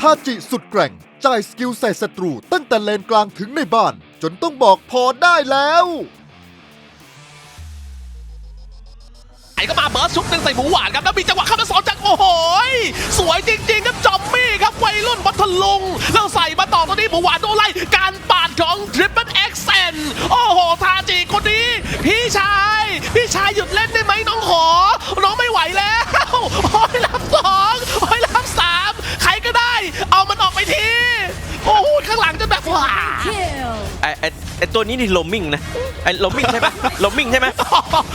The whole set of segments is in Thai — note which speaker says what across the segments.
Speaker 1: ทาจิสุดแกร่ง จ่ายสกิลใส่ศัตรู ตั้งแต่เลนกลางถึงในบ้าน จนต้องบอกพอได้แล้ว
Speaker 2: ไอ้ก็มาเบิร์ดชุดหนึ่งใส่หมูหวานครับแล้วมีจังหวะเข้ามา ไอ้ไอ้
Speaker 3: ตัวนี้นี่โลมมิ่งนะไอ้โลมมิ่งใช่ไหมโลมมิ่งใช่ไหม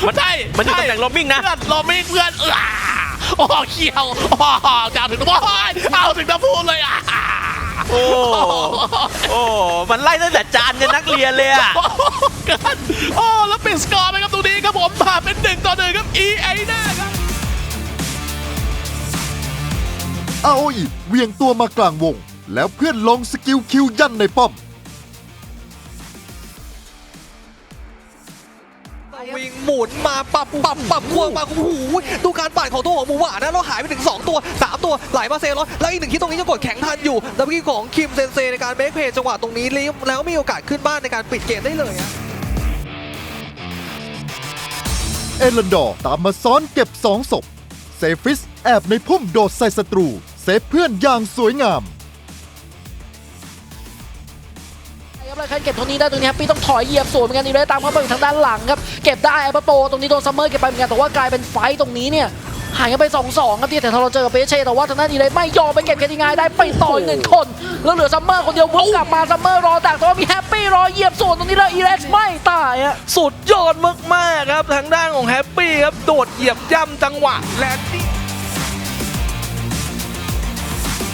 Speaker 3: มัน
Speaker 2: ใช่
Speaker 3: มันอยู่ตำแหน่ง roaming นะ
Speaker 2: เพื่อนโรมมิ่งเพื่อนเออโอ้เขียวโอ้จะเอาถึงตัวโอ้ยเอาถึงตะพูนเลยอะ
Speaker 3: โอ้โอ้มันไล่ตั้งแต่จานยันนักเรียนเลยอะ
Speaker 2: โอ้เกินโอ้แล้วปิดสกอร์ไปครับตรงนี้ครับผมผ่านเป็นหนึ่งต่อหนึ่งครับ EA แน่ครับ
Speaker 1: อาโออิเหวียงตัวมากลางวง แล้วเพื่อนลงสกิลคิวยันในป้อม
Speaker 4: วิ่งหมุนมาปับปับปับควงมาโอ้โหดูการปาดของตัวของหมูหวานนะเราหายไปถึง 2 ตัว 3 ตัวไหลมาเซรอสแล้วอีกหนึ่งที่ตรงนี้จะกดแข็งทันอยู่แล้วเมื่อกี้ของคิมเซนเซในการเบรกเพย์จังหวะตรงนี้แล้วแล้วมีโอกาสขึ้นบ้านในการปิดเกมได้เลยอะ
Speaker 1: เอลันดอร์ตามมาซ้อนเก็บสองศพเซฟิสแอบในพุ่มโดดใส่ศัตรู เซฟเพื่อนอย่างสวยงาม
Speaker 5: ครับแล้วใครเก็บตรงนี้ได้ตรงนี้แฮปปี้ต้องถอยเหยียบสวนเหมือนกันดีเลยตามเข้าไปทางด้านหลังครับ เก็บได้ไอ้ประโปตรงนี้โดนซัมเมอร์เก็บไปเหมือนกันแต่ว่ากลายเป็นไฟต์ตรงนี้เนี่ยหายกันไป 2-2 ครับที่แต่ถ้าเราเจอกับเปเช่แต่ว่าทางด้านดีเลยไม่ยอมไปเก็บแค่ง่ายๆได้ไปต่ออีกหนึ่งคน แล้วเหลือซัมเมอร์คนเดียววนกลับมาซัมเมอร์รอดักแต่ว่ามีแฮปปี้รอเหยียบสวนตรงนี้แล้วอีเร็กซ์ไม่ตายอะ
Speaker 4: สุดยอดมากๆครับทางด้านของแฮปปี้ครับโดดเหยียบย่ำจังหวะแลนดิ้ง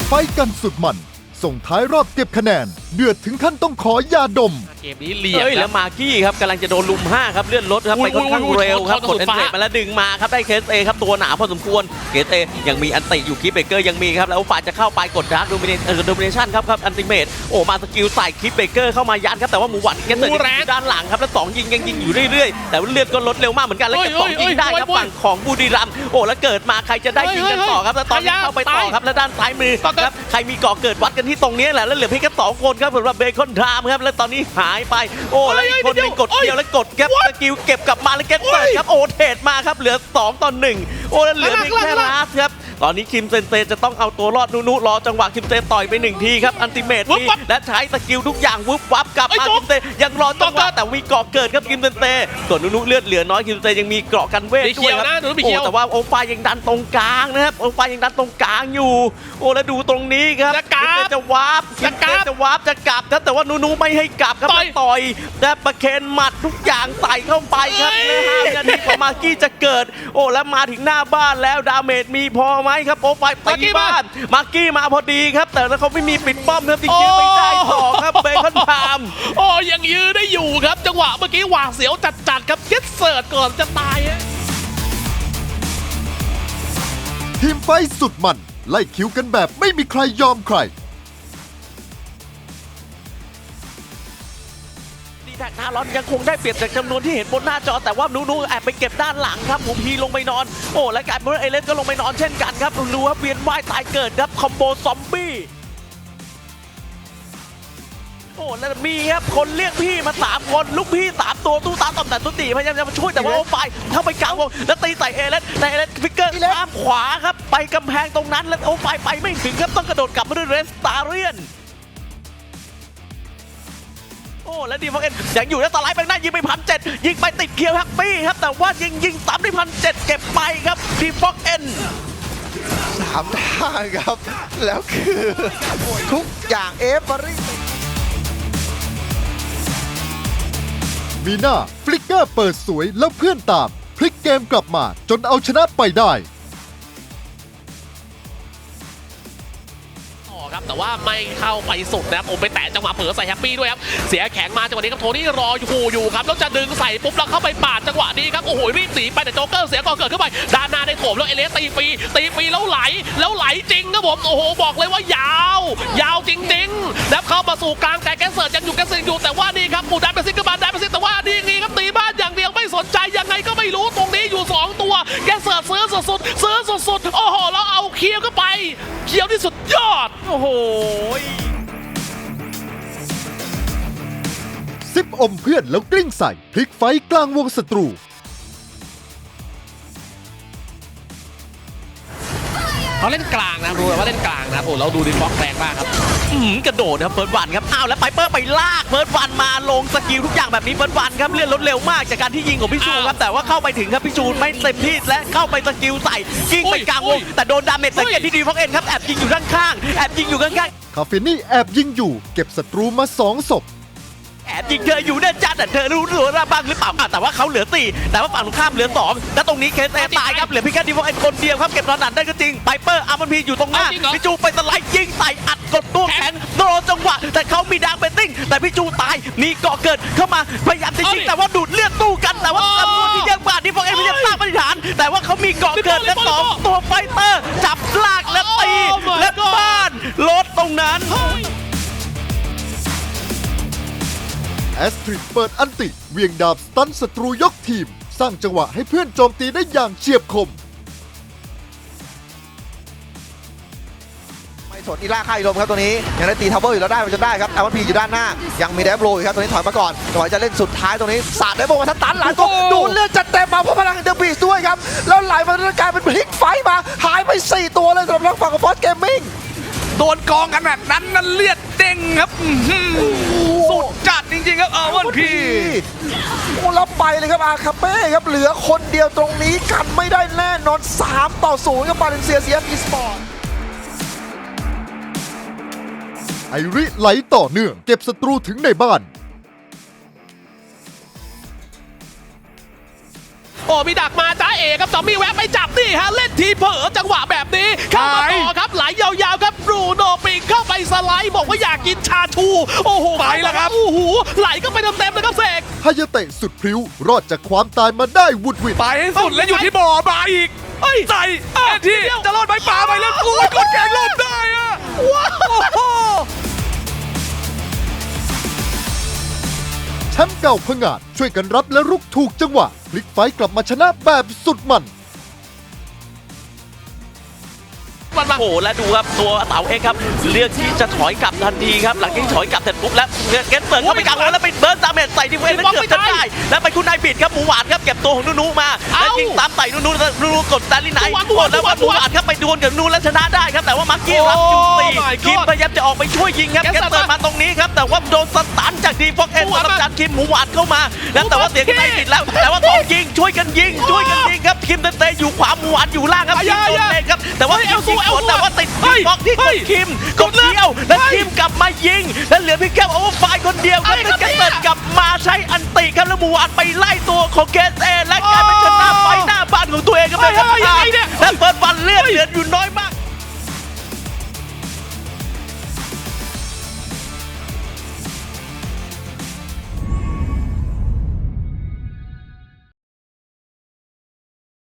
Speaker 1: ไฟกันสุดมัน ส่งท้ายรอบเก็บคะแนน เดือดถึงขั้นต้องขอยาดม
Speaker 2: เกมนี้เหลี่ยม
Speaker 3: เอ้ย
Speaker 2: ค
Speaker 3: แล้
Speaker 2: รั
Speaker 3: ว
Speaker 2: บ
Speaker 3: มากี้ครับกำลังจะโดนลุม 5 ครับ เลื่อนรถครับ
Speaker 2: อุ้
Speaker 3: ไป
Speaker 2: ย
Speaker 3: ค่อนข้าง
Speaker 2: อุ้ยอุ้ย
Speaker 3: เร็วครับ
Speaker 2: ชน
Speaker 3: กด
Speaker 2: สุ
Speaker 3: เอ็
Speaker 2: ด
Speaker 3: น
Speaker 2: ฟ้า
Speaker 3: เฟมาแล้วดึงมาครับ ได้เคสเอครับ ตัวหนาพอสมควรเคสเอยังมีอันติอยู่คิปเบเกอร์ยังมีครับ แล้วฝ่ายจะเข้าไปกดดาร์กโดมิเนเออโดมิเนชั่นครับครับอันติเมตโอ้มาสกิลใส่คิปเบเกอร์เข้ามายันครับแต่ว่าหมูหวานแกเตอร์อยู่ด้านหลังครับแล้วสองยิงยังยิงอยู่เรื่อยๆแต่ว่าเลือดก็ลดเร็วมากเหมือนกันแล้วเก็บสองยิงได้ครับฝั่งของบุรีรัมย์โอ้แล้วเกิดมาใครจะได้ยิงกันต่อครับแล้วตอนนี้เข้าไปต่อครับแล้วด้านซ้ายมือครับใครมีก่อเกิดวัดกันที่ตรงนี้แหละแล้วเหลือเพียงแค่สองคนครับสำหรับเบคอนทามครับแล้วตอนนี้หายไป โอ้แล้วอีกคนหนึงกดเกี่ยวแล้วกดแก๊ปสกิลเก็บกลับมาแล้วแก๊ปเปิดครับโอ้เทรดมาครับเหลือ2ต่อ1โอ้แล้วเหลือเพียงแค่ลาสครับ ตอนนี้คิมเซนเซจะต้องเอาตัวรอดนุนุรอจังหวะคิมเซต่อยไปหนึ่งทีครับอันติเมต
Speaker 2: วุบ
Speaker 3: นี่
Speaker 2: วับ
Speaker 3: และใช้สกิลทุกอย่างวุบวับกลับ
Speaker 2: ไอ้
Speaker 3: มา
Speaker 2: จุ๊
Speaker 3: คิ
Speaker 2: บ
Speaker 3: มเซยังรอจังห
Speaker 2: ต่อ
Speaker 3: วะ
Speaker 2: กัน
Speaker 3: แต่มีเกาะเกิดครับคิมเซนเซส่วนนุนุเลือดเหลือน้อยคิมเซนเซยังมีเกราะกันเวท
Speaker 2: มี
Speaker 3: ด้
Speaker 2: เขี
Speaker 3: วย
Speaker 2: ยว
Speaker 3: ครับ
Speaker 2: นะหนูมีเขียว
Speaker 3: โอ้แต่ว่าโอฟายังดันตรงกลางนะครับโอฟายังดันตรงกลางอยู่ โอ้แล้วดูตรงนี้ครับ
Speaker 2: จะกลับ
Speaker 3: คิมเซจะวาร์ป
Speaker 2: จะกลับ
Speaker 3: คิมเซจะวาร์ปจะกลับครับแต่ว่านูนูไม่ให้กลับครับ
Speaker 2: ต่อย
Speaker 3: ต่อยแต่ประเคนหมัดทุกอย่างใส่เข้าไปครับ
Speaker 2: เอ้ย
Speaker 3: และห้าวินาทีกว่ามากกี้จะเกิด โอ้แล้วมาถึงหน้าบ้านแล้วดาเมจมีพอไหมครับโอ้ไฟ
Speaker 2: มากกี้
Speaker 3: ตี
Speaker 2: มา
Speaker 3: บ้านมากกี้มาพอดีครับ แต่แล้วเขาไม่มีปิดป้อมครับจริงๆไม่ได้ต่อครับเบคอนไทม์
Speaker 2: โอ้ยังยืนได้อยู่ครับ จังหวะเมื่อกี้หวาดเสียวจัดๆครับเก็ตเสิร์ตก่อนจะตายฮะ
Speaker 1: ทีมไฟสุดมัน ไล่คิวกันแบบไม่มีใครยอมใคร
Speaker 3: แท็กนาร้อนยังคงได้เปรียบจากจำนวนที่เห็นบนหน้าจอแต่ว่านูนูแอบไปเก็บด้านหลังครับหมูพีลงไปนอน โอ้และกลายเป็นว่าเอเลนก็ลงไปนอนเช่นกันครับดูครับเวียนว่ายตายเกิดครับคอมโบซอมบี้โอ้แล้วมีครับคนเรียกพี่มาสามคนลูกพี่สามตัวตู้ตามต่อมแต่ตุติพยายามจะมาช่วยแต่ว่าโอ้ไฟเข้าไปกลางวงแล้วตีใส่เอเลนแต่เอเลนฟิกเกอร์ข้ามขวาครับไปกำแพงตรงนั้นแล้วโอ้ไฟไปไม่ถึงครับต้องกระโดดกลับมาด้วยเรสตาเรียนโอ้แล้วดีฟอกเอ็นยังอยู่แล้วสไลด์ไปหน้ายิงไปพันเจ็ดยิงไปติดเคียวแฮปปี้ครับแต่ว่ายิงยิงซ้ำได้พันเจ็ดเก็บไปครับดีฟอกเอ็น
Speaker 6: สามทางครับ แล้วคือทุกอย่างเอฟเวอรี่
Speaker 1: มีหน้าฟลิกเกอร์เปิดสวยแล้วเพื่อนตาม พลิกเกมกลับมาจนเอาชนะไปได้
Speaker 2: แต่ว่าไม่เข้าไปสุดนะครับผมไปแตะจังหวะเผลอใส่แฮปปี้ด้วยครับเสียแข็งมาจังหวะนี้ครับโทนี่รออยู่อยู่ครับแล้วจะดึงใส่ปุ๊บแล้วเข้าไปปาดจังหวะนี้ครับโอ้โหรีบหนีไปแต่โจ๊กเกอร์เสียก่อนเกิดขึ้นไปด้านหน้าได้โถมแล้วเอเลสตีฟรีตีฟรีแล้วไหลแล้วไหลจริงครับผมโอ้โหบอกเลยว่ายาว ยาวจริงๆแล้วเข้ามาสู่กลางแต่แกสเซิร์ตยังอยู่แกสเซิร์ตอยู่แต่ว่านี่ครับหมูดันไปซิกกบานดันไปซิกแต่ว่านี่ไงครับ สนใจยังไงก็ไม่รู้ตรงนี้อยู่สองตัวแกสเซิร์ตซื้อสุดๆซื้อสุดๆโอ้โหแล้วเอาเคียวก็ไปเคียวที่สุดยอด
Speaker 3: โอ้โห
Speaker 1: ซิปอมเพื่อนแล้วกลิ้งใส่พลิกไฟกลางวงศัตรู
Speaker 2: เขาเล่นกลางนะรู้ว่าเล่นกลางนะโอ้เราดูดิฟ็อกแรงมากครับ
Speaker 3: อืมกระโดดครับเฟิร์สวันครับอ้าวแล้วไปเปอร์ไปลากเฟิร์สวันมาลงสกิลทุกอย่างแบบนี้เฟิร์สวันครับเลื่อนรถเร็วมากจากการที่ยิงของพี่ชูครับแต่ว่าเข้าไปถึงครับพี่ชูไม่เต็มที่และเข้าไปสกิลใส่ยิงไปกลางวงแต่โดนดาเมจสังเกตที่ดีฟอกเอ็นครับแอบยิงอยู่ข้างๆแอบยิงอยู่ข้าง
Speaker 1: คาเฟนี่แอบยิงอยู่ เก็บศัตรูมาสองศพ
Speaker 3: ๆแอบยิงเธออยู่เนี่ยจัดแต่เธอรู้หรือบ้างหรือเปล่าอะแต่ว่าเขาเหลือสี่แต่ว่าฝั่งตรงข้ามเหลือสองและตรงนี้เคสเอตายครับเหลือเพียงแค่ดีฟอกเอ็นคนเดียวครับเก็บตอนนั้นได้ก็จริงไปเปอร์อาร์มันพีอยู่ตรงหน้า
Speaker 2: เอาจริงเหรอ
Speaker 3: พี่จูไปสไลด์ยิงใส่อัดกดตัวแข็งโดนจังหวะ แต่เขามีดางเบตติ้งแต่พี่จูตายมีเกาะเกิดเข้ามาพยายามจะยิง
Speaker 2: เอาดิ
Speaker 3: แต่ว่าดูดเลือดตู้กันแต่ว่า
Speaker 2: โอ้
Speaker 3: จำนวนที่เยอะกว่าที่พวกเอ็มพยายามสร้างปฏิฐาน แต่ว่าเขามีเกาะเกิดและ
Speaker 2: ลิปโป้
Speaker 3: สอง
Speaker 2: ลิปโป้
Speaker 3: ตัวไฟเตอร์จับลากและตี
Speaker 2: Oh my
Speaker 3: และ
Speaker 2: God
Speaker 3: บ้านรถตรงนั้น
Speaker 1: แอสตริดเปิดอันติ เวียงดาบสตันศัตรูยกทีม สร้างจังหวะให้เพื่อนโจมตีได้อย่างเฉียบคม
Speaker 6: ไม่สนอีล่าค่ายลมครับตัวนี้ ยังได้ตีทาวเวอร์อยู่แล้วได้มันจะได้ครับอาวันพีอยู่ด้านหน้า ยังมีแดบโรอยู่ครับตัวนี้ถอยมาก่อนจังหวะจะเล่นสุดท้ายตรงนี้สาดได้บอกว่าทันตันหลังตัวดูเลือดจัดเต็มมาเพราะพลังเดอะบีสด้วยครับแล้วไหลมาแล้วกลายเป็นพลิกไฟมาหายไป 4 ตัวเลยสำหรับทางฝั่งของฟอสเกมมิ่ง
Speaker 4: โดนกองขนาดนั้นนั่นเลือดเด้งครับอื้อหือสุด พี
Speaker 6: โอ้รับไปเลยครับอาคาเป้ครับเหลือคนเดียวตรงนี้กันไม่ได้แน่นอน 3 ต่อ0ครับบาเลเซียเซียอีสปอร์ต
Speaker 1: ไอริไหลต่อเนื่อง เก็บศัตรูถึงในบ้าน
Speaker 2: โอ้มีดักมาจ้าเอครับจอมมี่แวะไปจับนี่ฮะเล่นทีเผลอจังหวะแบบนี้ เข้ามาต่อครับไหลยาวๆครับบรูโนปิงเข้าไปสไลด์บอกว่าอยากกินชาชู โอ้โห
Speaker 4: ไปแล้วครับ
Speaker 2: โอ้โหไหลก็ไปเต็มๆเลยครับเสก
Speaker 1: ฮายาเตะสุดพริ้วรอดจากความตายมาได้วุดหวิด
Speaker 4: ไปให้สุดแล้วอยู่ที่บ่อมาอีก
Speaker 2: เฮ้ย
Speaker 4: ใส่เอ็นที่จะรอดไปป่าไปแล้วโอ้ยกดแกงลมได้อะว้าว
Speaker 1: มป์เก่าพงาดช่วยกันรับและรุกถูกจังหวะพลิกไฟกลับมาชนะแบบสุดมัน
Speaker 2: มันมา
Speaker 3: โอ้โหและดูครับตัวเต๋าเองครับเลือกที่จะถอยกลับทันทีครับหลังจากที่ถอยกลับเสร็จปุ๊บแล้วเกตเปิดเข้าไปกลางวงแล้วไปเบิร์นดาเมจใส่ดิเวนแล้วเกือบจะได้แล้วไปคุณนายบิดครับหมูหวานครับเก็บตัวของนูนูมาแล้วยิงตามใส่นูนูแล้วนูนูกดสแตนลี่ไนท์กดแล้วว่าหมูหวานครับไปดวลกับนูนูแล้วชนะได้ครับแต่ว่ามังกี้รับอยู่ตีคิมพยายามจะออกไปช่วยยิงครับเกตเปิดมาตรงนี้ครับแต่ว่าโดนสตันจากดีฟอกเอ็นสำหรับจานคิมหมูหวานเข้ามา แล้วแต่ว่าเสียงคุณนายบิดแล้วแต่ว่าต้องยิงช่วยกันยิงช่วยกันยิงครับ คิมเตเตอยู่ขวาหมูหวานอยู่ล่างครับคิมโดนเลยครับแต่ว่าคิมยิงสวนแต่ว่าติด
Speaker 2: เฮ้ย
Speaker 3: บล็อกที่กดคิมกดเดียวแล้วคิมกลับมายิง แล้วเหลือเพียงแค่โอเวอร์ไฟล์คนเดียวครับ
Speaker 2: ไอ้
Speaker 3: แล้ว
Speaker 2: ครั
Speaker 3: แก
Speaker 2: บ
Speaker 3: เปิดกลับมาใช้อันติครับแล้วหมูหวานไปไล่ตัวของเคสเอและกลายเป็นชนะไฟหน้าบ้านของตัวเองครับ
Speaker 2: เฮ้ยเฮ้ยยังไงเนี่ย
Speaker 3: และเปิดฟันเลือดเหลืออยู่น้อยมาก